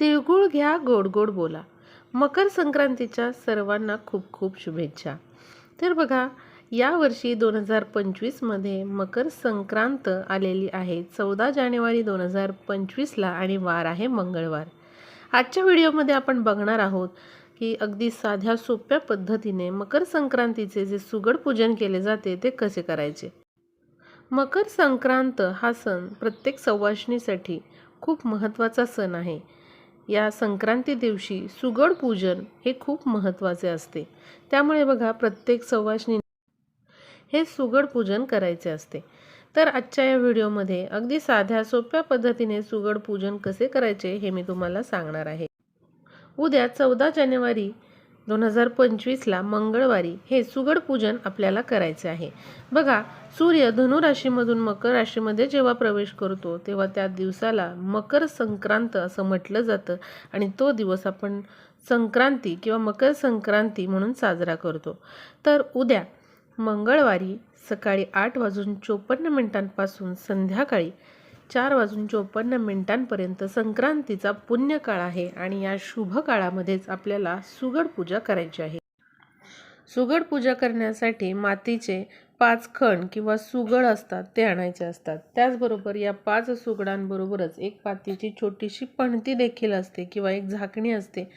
तिळगुळ घ्या गोड गोड बोला. मकर संक्रांतीच्या सर्वांना खूप खूप शुभेच्छा. तर बघा यावर्षी दोन हजार पंचवीसमध्ये मकर संक्रांत आलेली आहे. चौदा जानेवारी दोन हजार पंचवीसला आणि वार आहे मंगळवार. आजच्या व्हिडिओमध्ये आपण बघणार आहोत की अगदी साध्या सोप्या पद्धतीने मकर संक्रांतीचे जे सुगड पूजन केले जाते ते कसे करायचे? मकर संक्रांत हा सण प्रत्येक सवाष्णीसाठी खूप महत्त्वाचा सण आहे. या संक्रांती दिवशी सुगड पूजन हे खूप महत्त्वाचे असते. त्यामुळे बघा प्रत्येक सवाशनी हे सुगड पूजन करायचे असते. तर आजच्या या व्हिडिओमध्ये अगदी साध्या सोप्या पद्धतीने सुगड पूजन कसे करायचे हे मी तुम्हाला सांगणार आहे. उद्या चौदा जानेवारी दोन हजार पंचवीसला मंगळवारी हे सुगड पूजन आपल्याला करायचे आहे. बघा सूर्य धनुराशीमधून मकर राशीमध्ये जेव्हा प्रवेश करतो तेव्हा त्या दिवसाला मकर संक्रांत असं म्हटलं जातं आणि तो दिवस आपण संक्रांती किंवा मकर संक्रांती म्हणून साजरा करतो. तर उद्या मंगळवारी सकाळी आठ वाजून चोपन्न मिनिटांपासून संध्याकाळी चार वाजून चोपन्न मिनिटांपर्यंत संक्रांतीचा पुण्यकाळ आहे आणि या शुभ काळामध्येच आपल्याला सुगड पूजा करायची आहे. सुगड पूजा करण्यासाठी मातीचे पाच खण किंवा सुगड असतात ते आणायचे असतात. त्याचबरोबर या पाच सुगडांबरोबरच एक पातीची छोटीशी पणती देखील असते किंवा एक झाकणी असते.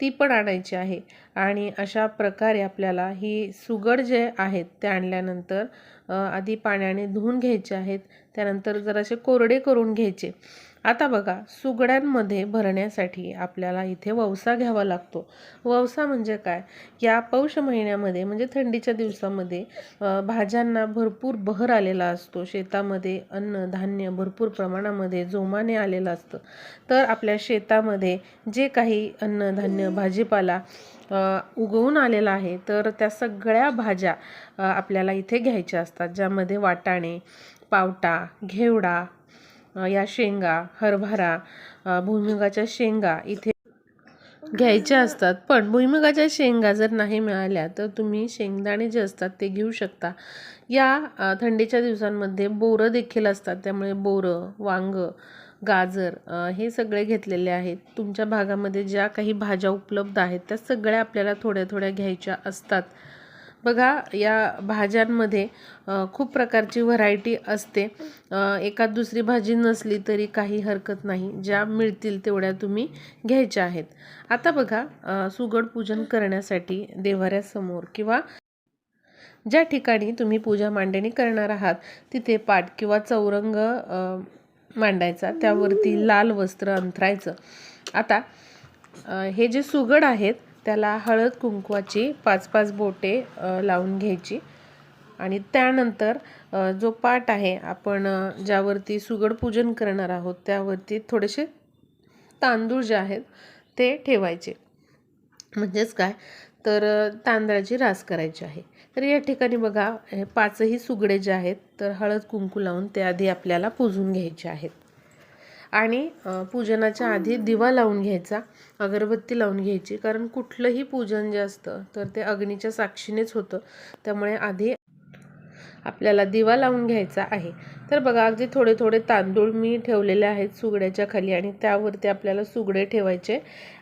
ती पण आणायची आहे. आणि अशा प्रकारे आपल्याला ही सुगड जे आहेत ते आणल्यानंतर आधी पाण्याने धुवून घ्यायचे आहेत. त्यानंतर जरासे कोरडे करून घ्यायचे. आता बघा सुगड्यांमध्ये भरण्यासाठी आपल्याला इथे ववसा घ्यावा लागतो. ववसा म्हणजे काय? या पौष महिन्यामध्ये म्हणजे थंडीच्या दिवसामध्ये भाज्यांना भरपूर बहर आलेला असतो. शेतामध्ये अन्न धान्य भरपूर प्रमाणामध्ये जोमाने आलेलं असतं. तर आपल्या शेतामध्ये जे काही अन्नधान्य भाजीपाला उगवून आलेला आहे तर त्या सगळ्या भाज्या आपल्याला इथे घ्यायच्या असतात. ज्यामध्ये वाटाणे पावटा घेवडा या शेंगा हरभरा भुईमुगाच्या शेंगा इथे घ्यायच्या असतात. पण भुईमुगाच्या शेंगा जर नाही मिळाल्या तर तुम्ही शेंगदाणे जे असतात ते घेऊ शकता. या थंडीच्या दिवसांमध्ये बोरं देखील असतात. त्यामुळे बोरं वांग गाजर हे सगळे घेतलेले आहेत. तुमच्या भागामध्ये ज्या काही भाज्या उपलब्ध आहेत त्या सगळ्या आपल्याला थोड्या थोड्या घ्यायच्या असतात. बघा या भाज्यांमध्ये खूप प्रकारची व्हरायटी असते. एका दुसरी भाजी नसली तरी काही हरकत नाही. ज्या मिळतील तेवढ्या तुम्ही घ्यायच्या आहेत. आता बघा सुगड पूजन करण्यासाठी देवाऱ्यासमोर किंवा ज्या ठिकाणी तुम्ही पूजा मांडणी करणार आहात तिथे पाट किंवा चौरंग मांडायचा. त्यावरती लाल वस्त्र अंथरायचं. आता हे जे सुगड आहेत त्याला हळद कुंकवाची पाच पाच बोटे लावून घ्यायची. आणि त्यानंतर जो पाट आहे आपण ज्यावरती सुगड पूजन करणार आहोत त्यावरती थोडेसे तांदूळ जे आहेत ते ठेवायचे. म्हणजेच काय? तर तांदळाची रास करायची आहे. तर या ठिकाणी बघा हे पाचही सुगडे जे आहेत तर हळद कुंकू लावून ते आधी आपल्याला पुजून घ्यायचे आहेत. आणि पूजनाच्या आधी दिवा लावून घ्यायचा अगरबत्ती लावून घ्यायची. कारण कुठलंही पूजन जे असतं तर ते अग्नीच्या साक्षीनेच होतं. त्यामुळे आधी आपल्याला दिवा लावून घ्यायचा आहे. तर बघा अगदी थोडे थोडे तांदूळ मी ठेवलेले आहेत सुगड्याच्या खाली आणि त्यावरती आपल्याला सुगडे ठेवायचे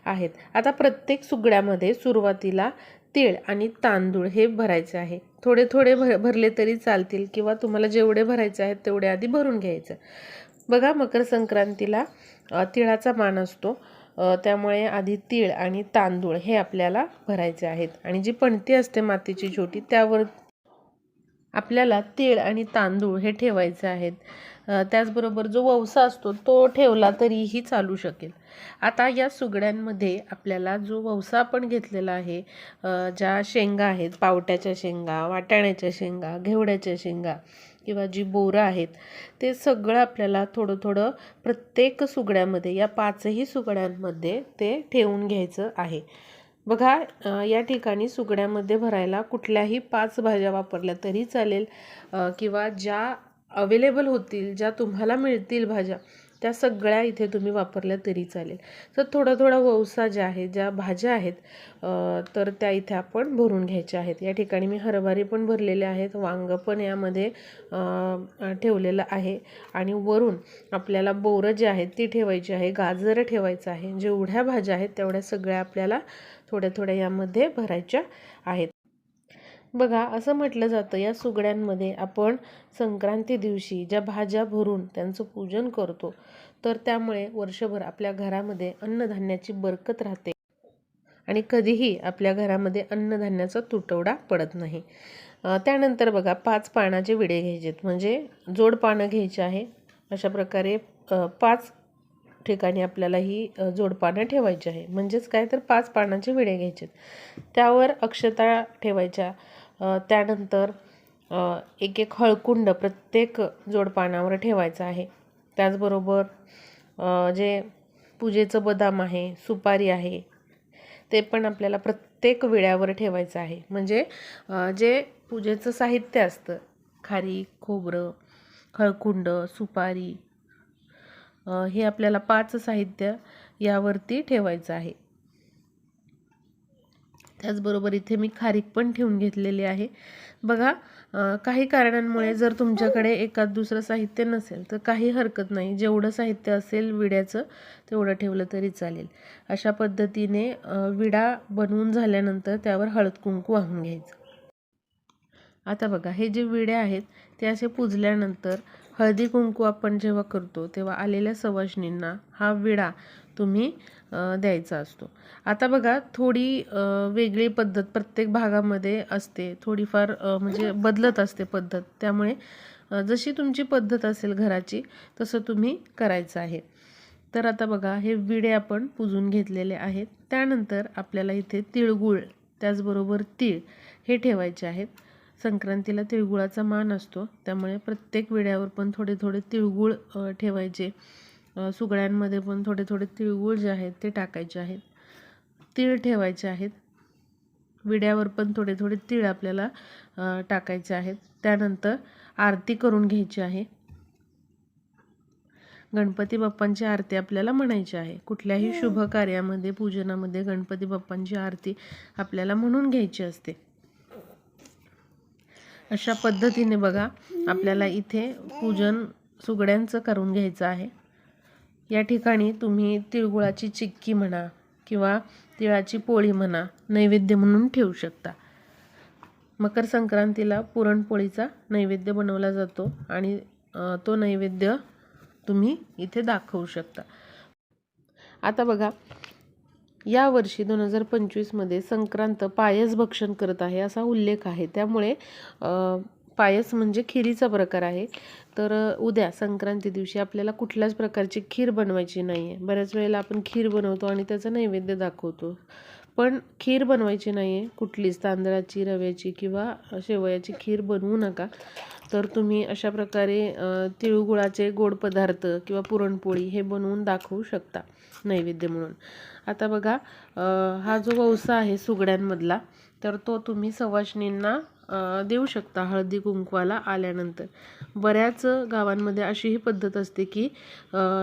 आहेत. आता प्रत्येक सुगड्यामध्ये सुरुवातीला तीळ आणि तांदूळ हे भरायचे आहे. थोडे थोडे भर भरले तरी चालतील किंवा तुम्हाला जेवढे भरायचे आहेत तेवढे आधी भरून घ्यायचं. बघा मकर संक्रांतीला तिळाचा मान असतो. त्यामुळे आधी तीळ आणि तांदूळ हे आपल्याला भरायचे आहेत. आणि जी पणती असते मातीची छोटी त्यावर आपल्याला तीळ आणि तांदूळ हे ठेवायचे आहेत. त्याचबरोबर जो ववसा असतो तो ठेवला तरीही चालू शकेल. आता या सुगड्यांमध्ये आपल्याला जो ववसा आपण घेतलेला आहे ज्या शेंगा आहेत पावट्याच्या शेंगा वाटाण्याच्या शेंगा घेवड्याच्या शेंगा किंवा जी बोरं आहेत ते सगळं आपल्याला थोडं थोडं प्रत्येक सुगड्यामध्ये या पाचही सुगड्यांमध्ये ते ठेवून घ्यायचं आहे. बघा या ठिकाणी सुगड्यामध्ये भरायला कुठल्याही पाच भाज्या वापरल्या तरी चालेल. किंवा ज्या अवेलेबल होतील ज्या तुम्हाला मिळतील भाज्या त्या सगळ्या इथे तुम्ही वापरल्या तरी चालेल. तर थोडा थोडा वौसा ज्या आहेत ज्या भाज्या आहेत तर त्या इथे आपण भरून घ्यायच्या आहेत. या ठिकाणी मी हरभरे पण भरलेले आहेत वांग पण यामध्ये ठेवलेलं आहे. आणि वरून आपल्याला बोरं जे आहेत ती ठेवायची आहे गाजर ठेवायचं आहे. जेवढ्या भाज्या आहेत तेवढ्या सगळ्या आपल्याला थोड्या थोड्या यामध्ये भरायच्या आहेत. बघा असं म्हटलं जातं या सुगड्यांमध्ये आपण संक्रांती दिवशी ज्या भाज्या भरून त्यांचं पूजन करतो तर त्यामुळे वर्षभर आपल्या घरामध्ये अन्नधान्याची बरकत राहते आणि कधीही आपल्या घरामध्ये अन्नधान्याचा तुटवडा पडत नाही. त्यानंतर बघा पाच पानाचे विडे घ्यायचे आहेत म्हणजे जोड पानं घ्यायची आहे. अशा प्रकारे पाच ठिकाणी आपल्याला ही जोडपानं ठेवायची आहे. म्हणजेच काय तर पाच पानाचे विडे घ्यायचे आहेत. त्यावर अक्षता ठेवायच्या. त्यानंतर एक एक हळकुंड प्रत्येक जोडपानावर ठेवायचं आहे. त्याचबरोबर जे पूजेचं बदाम आहे सुपारी आहे ते पण आपल्याला प्रत्येक विड्यावर ठेवायचं आहे. म्हणजे जे पूजेचं साहित्य असतं खारी खोबरं हळकुंड सुपारी हे आपल्याला पाच साहित्य यावरती ठेवायचं आहे. त्याचबरोबर इथे मी खारीक पण ठेवून घेतलेली आहे. बघा काही कारणांमुळे जर तुमच्याकडे एखाद दुसरं साहित्य नसेल तर काही हरकत नाही. जेवढं साहित्य असेल विड्याचं तेवढं ठेवलं तरी चालेल. अशा पद्धतीने विडा बनवून झाल्यानंतर त्यावर हळद कुंकू वाहून घ्यायचं. आता बघा हे जे विडे आहेत ते असे पुजल्यानंतर हळदी कुंकू आपण जेव्हा करतो तेव्हा आलेल्या सवाशणींना हा विडा तुम्ही द्यायचा असतो. आता बघा थोडी वेगळी पद्धत प्रत्येक भागामध्ये असते. थोडीफार म्हणजे बदलत असते पद्धत. त्यामुळे जशी तुमची पद्धत असेल घराची तसं तुम्ही करायचं आहे. तर आता बघा हे विडे आपण पुजून घेतलेले आहेत. त्यानंतर आपल्याला इथे तिळगुळ त्याचबरोबर तीळ हे ठेवायचे आहेत. संक्रांतीला तिळगुळाचा मान असतो. त्यामुळे प्रत्येक विड्यावर पण थोडे थोडे तिळगुळ ठेवायचे. सुगड्यांमध्ये पण थोडे थोडे तिळगुळ जे आहेत ते टाकायचे आहेत. तीळ ठेवायचे आहेत. विड्यावर पण थोडे थोडे तीळ आपल्याला टाकायचे आहेत. त्यानंतर आरती करून घ्यायची आहे. गणपती बाप्पांची आरती आपल्याला म्हणायची आहे. कुठल्याही शुभ कार्यामध्ये पूजनामध्ये गणपती बाप्पांची आरती आपल्याला म्हणून घ्यायची असते. अशा पद्धतीने बघा आपल्याला इथे पूजन सुगड्यांचं करून घ्यायचं आहे. या ठिकाणी तुम्ही तिळगुळाची चिक्की म्हणा किंवा तिळाची पोळी म्हणा नैवेद्य म्हणून ठेवू शकता. मकर संक्रांतीला पुरणपोळीचा नैवेद्य बनवला जातो आणि तो नैवेद्य तुम्ही इथे दाखवू शकता. आता बघा या वर्षी दोन हजार पंचवीसमध्ये संक्रांत पायस भक्षण करत आहे असा उल्लेख आहे. त्यामुळे पायस म्हणजे खिरीचा प्रकार आहे. तर उद्या संक्रांती दिवशी आपल्याला कुठल्याच प्रकारची खीर बनवायची नाही आहे बऱ्याच वेळेला आपण खीर बनवतो आणि त्याचं नैवेद्य दाखवतो. पण खीर बनवायची नाही आहे कुठलीच तांदळाची रव्याची किंवा शेवयाची खीर बनवू नका. तर तुम्ही अशा प्रकारे तिळगुळाचे गोड पदार्थ किंवा पुरणपोळी हे बनवून दाखवू शकता नैवेद्य म्हणून. आता बघा हा जो वौसा आहे सुगड्यांमधला तर तो तुम्ही सवाशणींना देऊ शकता हळदी कुंकवाला आल्यानंतर. बऱ्याच गावांमध्ये अशी ही पद्धत असते की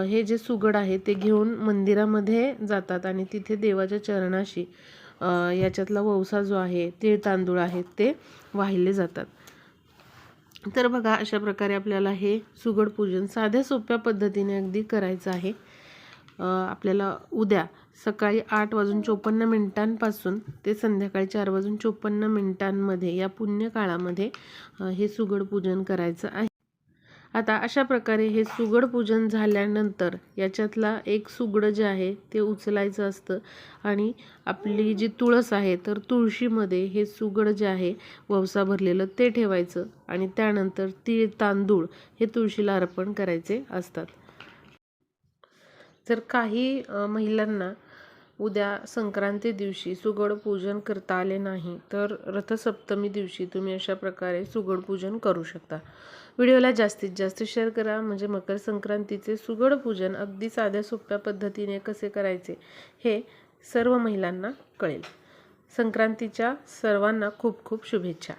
हे जे सुगड आहे ते घेऊन मंदिरामध्ये जातात आणि तिथे देवाच्या चरणाशी याच्यातला वौसा जो आहे तीळ तांदूळ आहेत ते वाहिले जातात. तर बघा अशा प्रकारे आपल्याला हे सुगड पूजन साध्या सोप्या पद्धतीने अगदी करायचं आहे. आपल्याला उद्या सकाळी आठ वाजून चोपन्न मिनिटांपासून ते संध्याकाळी चार वाजून चोपन्न मिनिटांमध्ये या पुण्य काळामध्ये हे सुगड पूजन करायचं आहे. आता अशा प्रकारे हे सुगड पूजन झाल्यानंतर याच्यातला एक सुगडं जे आहे ते उचलायचं असतं आणि आपली जी तुळस आहे तर तुळशीमध्ये हे सुगड जे आहे ववसा भरलेलं ते ठेवायचं आणि त्यानंतर तीळ तांदूळ हे तुळशीला अर्पण करायचे असतात. जर काही महिलांना उद्या संक्रांती दिवशी सुगड पूजन करता आले नाही तर रथसप्तमी दिवशी तुम्ही अशा प्रकारे सुगड पूजन करू शकता. व्हिडिओला जास्तीत जास्त शेअर करा म्हणजे मकर संक्रांतीचे सुगड पूजन अगदी साध्या सोप्या पद्धतीने कसे करायचे हे सर्व महिलांना कळेल. संक्रांतीच्या सर्वांना खूप खूप शुभेच्छा.